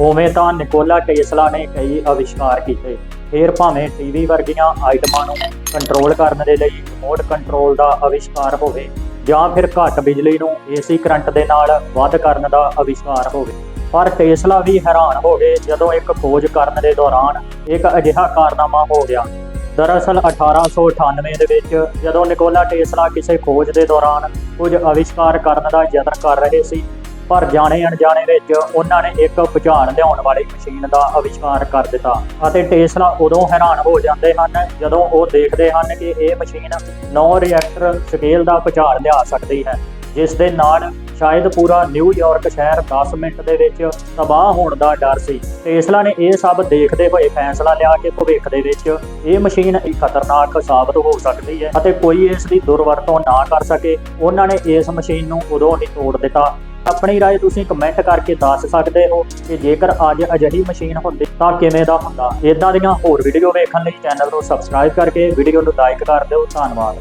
ਉਵੇਂ ਤਾਂ Nikola Tesla ਨੇ ਕਈ ਅਵਿਸ਼ਕਾਰ ਕੀਤੇ। ਫਿਰ ਭਾਵੇਂ ਟੀਵੀ ਵਰਗੀਆਂ ਆਈਟਮਾਂ ਨੂੰ ਕੰਟਰੋਲ ਕਰਨ ਦੇ ਲਈ ਰਿਮੋਟ ਕੰਟਰੋਲ ਦਾ ਅਵਿਸ਼ਕਾਰ ਹੋਵੇ, ਜਾਂ ਫਿਰ ਘੱਟ ਬਿਜਲੀ ਨੂੰ ਏਸੀ ਕਰੰਟ ਦੇ ਨਾਲ ਵੱਧ ਕਰਨ ਦਾ ਅਵਿਸ਼ਕਾਰ ਹੋਵੇ। ਪਰ ਟੈਸਲਾ ਵੀ ਹੈਰਾਨ ਹੋ ਗਏ ਜਦੋਂ ਇੱਕ ਖੋਜ ਕਰਨ ਦੇ ਦੌਰਾਨ ਇੱਕ ਅਜਿਹਾ ਕਾਰਨਾਮਾ ਹੋ ਗਿਆ। ਦਰਅਸਲ 1898 ਦੇ ਵਿੱਚ ਜਦੋਂ ਨਿਕੋਲਾ ਟੈਸਲਾ ਕਿਸੇ ਖੋਜ ਦੇ ਦੌਰਾਨ ਕੁਝ ਅਵਿਸ਼ਕਾਰ ਕਰਨ ਦਾ ਯਤਨ ਕਰ ਰਹੇ ਸੀ ਪਰ ਜਾਣੇ ਅਣਜਾਣੇ ਵਿੱਚ ਉਹਨਾਂ ਨੇ ਇੱਕ ਭੁਚਾਲ ਲਿਆਉਣ ਵਾਲੀ ਮਸ਼ੀਨ ਦਾ ਅਵਿਸ਼ਕਾਰ ਕਰ ਦਿੱਤਾ ਅਤੇ ਟੇਸਲਾ ਉਦੋਂ ਹੈਰਾਨ ਹੋ ਜਾਂਦੇ ਹਨ ਜਦੋਂ ਉਹ ਦੇਖਦੇ ਹਨ ਕਿ ਇਹ ਮਸ਼ੀਨ 9 ਰਿਐਕਟਰ ਸਕੇਲ ਦਾ ਭੁਚਾਲ ਲਿਆ ਸਕਦੀ ਹੈ, ਜਿਸ ਦੇ ਨਾਲ ਸ਼ਾਇਦ ਪੂਰਾ ਨਿਊਯਾਰਕ ਸ਼ਹਿਰ 10 ਮਿੰਟ ਦੇ ਵਿੱਚ ਤਬਾਹ ਹੋਣ ਦਾ ਡਰ ਸੀ। ਟੇਸਲਾ ਨੇ ਇਹ ਸਭ ਦੇਖਦੇ ਹੋਏ ਫੈਸਲਾ ਲਿਆ ਕਿ ਭਵਿੱਖ ਦੇ ਵਿੱਚ ਇਹ ਮਸ਼ੀਨ ਇੱਕ ਖਤਰਨਾਕ ਸਾਬਤ ਹੋ ਸਕਦੀ ਹੈ ਅਤੇ ਕੋਈ ਇਸ ਦੀ ਦੁਰਵਰਤੋਂ ਨਾ ਕਰ ਸਕੇ। ਉਹਨਾਂ ਨੇ ਇਸ ਮਸ਼ੀਨ ਨੂੰ ਉਦੋਂ ਹੀ ਤੋੜ ਦਿੱਤਾ ਆਪਣੀ رائے ਤੁਸੀਂ ਕਮੈਂਟ ਕਰਕੇ ਦੱਸ ਸਕਦੇ ਹੋ ਕਿ ਜੇਕਰ ਅੱਜ ਅਜਿਹੀ ਮਸ਼ੀਨ ਹੁੰਦੀ ਤਾਂ ਕਿਵੇਂ ਦਾ ਹੁੰਦਾ ਇਦਾਂ ਦੀਆਂ ਹੋਰ ਵੀਡੀਓ ਵੇਖਣ ਲਈ ਚੈਨਲ ਨੂੰ ਸਬਸਕ੍ਰਾਈਬ ਕਰਕੇ ਵੀਡੀਓ ਨੂੰ ਲਾਈਕ ਕਰ ਦਿਓ ਧੰਨਵਾਦ